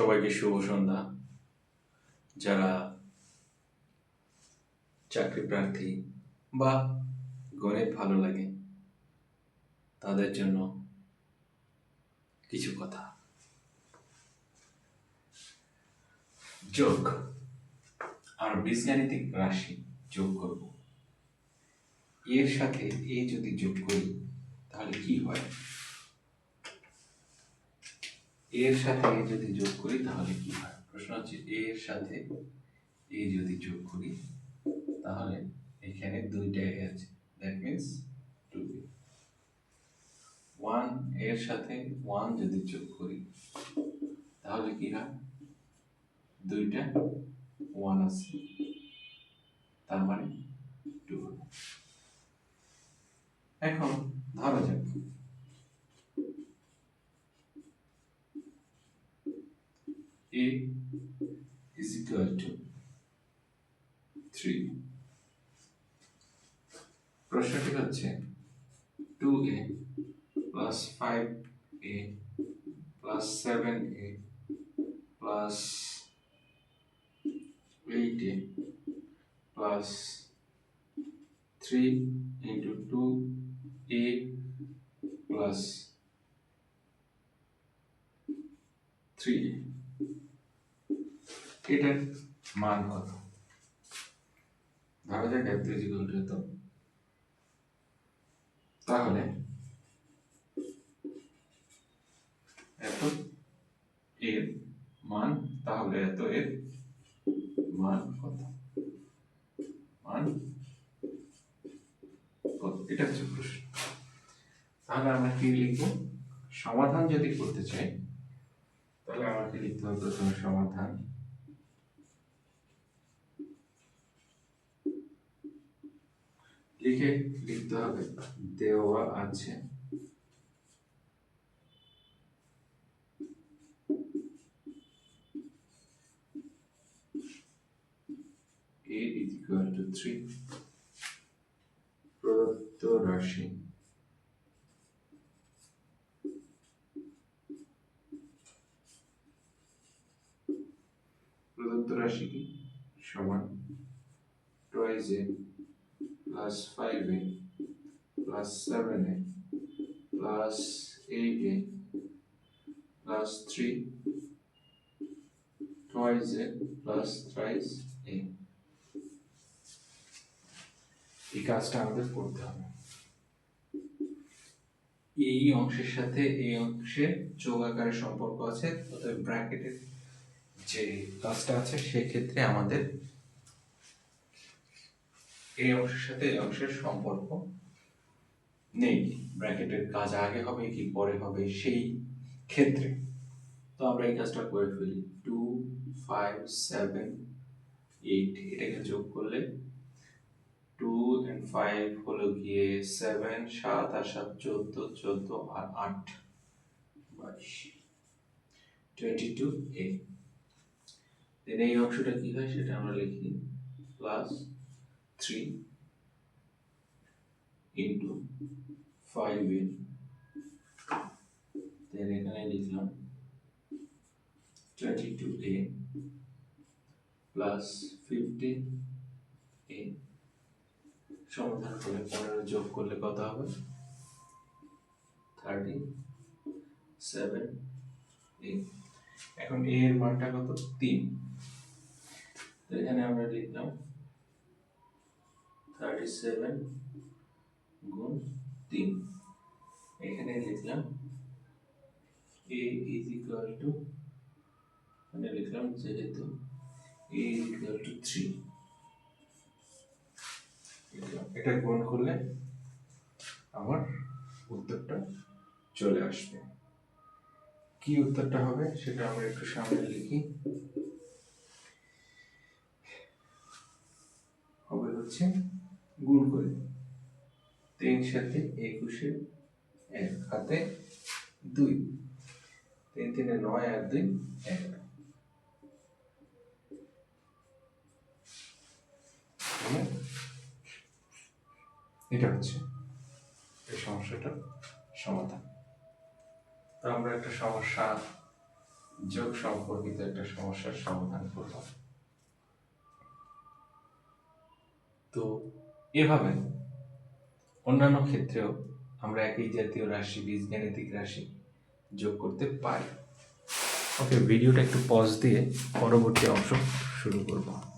সবাইকে শুভ সন্ধ্যা। যারা চাকরি প্রার্থী বা গণিত ভালো লাগে, তাদের জন্য কিছু কথা। যোগ। আর বীজগাণিতিক রাশি যোগ করব। এর সাথে এ যদি যোগ করি, তাহলে কি হয়? এর সাথে এ যদি যোগ করি, তাহলে কি হয়? প্রশ্ন হচ্ছে, এর সাথে এ যদি যোগ করি, তাহলে এখানে দুইটা এ আছে। দ্যাট মিন্স টু এ ওয়ানের সাথে ওয়ান যদি যোগ করি, তাহলে কি হয়? দুইটা ওয়ান আছে। তার মানে টু এখন ধরা যাক a is equal to 3 প্রশ্নটি হচ্ছে 2a plus 5a plus 7a plus 8a plus 3 into 2a plus 3a এটার মান কত ধরা যাক এত ইজিক্যাল টু এত তাহলে? এত এর মান তাহলে এত এর মান কত? মান কত? এটা হচ্ছে প্রশ্ন। তাহলে আমরা কি লিখব? সমাধান যদি করতে চাই তাহলে আমাকে লিখতে হবে প্রথমে সমাধান। লিখে লিখতে হবে। দেওয়া আছে। A is equal to 3 প্রদত্ত রাশি। প্রদত্ত রাশি কি? সমান। Twice a plus 5a plus 7a plus 8a plus 3 twice a, plus thrice a. এই কাজটা আমাদের করতে হবে। এই অংশের সাথে এই অংশের যোগ আকারের সম্পর্ক আছে, অতএব ব্র্যাকেটের যে কাজটা আছে, সেক্ষেত্রে আমাদের এই অংশের সাথে এই অংশের সম্পর্ক নেই। ব্র্যাকেটের কাজ আগে হবে কি পরে হবে সেই ক্ষেত্রে। তো আমরা এই কাজটা করে ফেলি। টু, ফাইভ, সেভেন, এইট, এটাকে যোগ করলে টু অ্যান্ড ফাইভ হলো গিয়ে সেভেন, সাত আর সাত, চোদ্দ চোদ্দ আর আট, বাইশ। টোয়েন্টি টু এ দেন এই অংশটা কি হয় সেটা আমরা লিখি। প্লাস 3 into 5 এর then এখানে লিখলাম 22a plus 15a সমাধান করে পনেরো যোগ করলে কত হবে? থার্টি সেভেন এ এখন a এর মানটা কত? তিন। তো এখানে আমরা লিখলাম থার্টি সেভেন গুণ তিন। এখানে লিখলাম এ ইজ ইকুয়াল টু মানে লিখলাম যেহেতু a is equal to three এটা গুণ করলে আমার উত্তরটা চলে আসবে। কি উত্তরটা হবে সেটা আমরা একটু সামনে লিখি। হবে হচ্ছে গুণ করে তিন সাথে একুশে এক, হাতে দুই। তিন, তিনে নয় আর দুই এগারো মানে এটা হচ্ছে এই সমস্যাটার সমাধান। তো আমরা একটা সমস্যা, যোগ সম্পর্কিত একটা সমস্যার সমাধান করলাম। তো এভাবে অন্যান্য ক্ষেত্রেও আমরা একই জাতীয় রাশি, বীজগাণিতিক রাশি যোগ করতে পারি। ওকে ভিডিওটা একটু পজ দিয়ে পরবর্তী অংশ শুরু করব।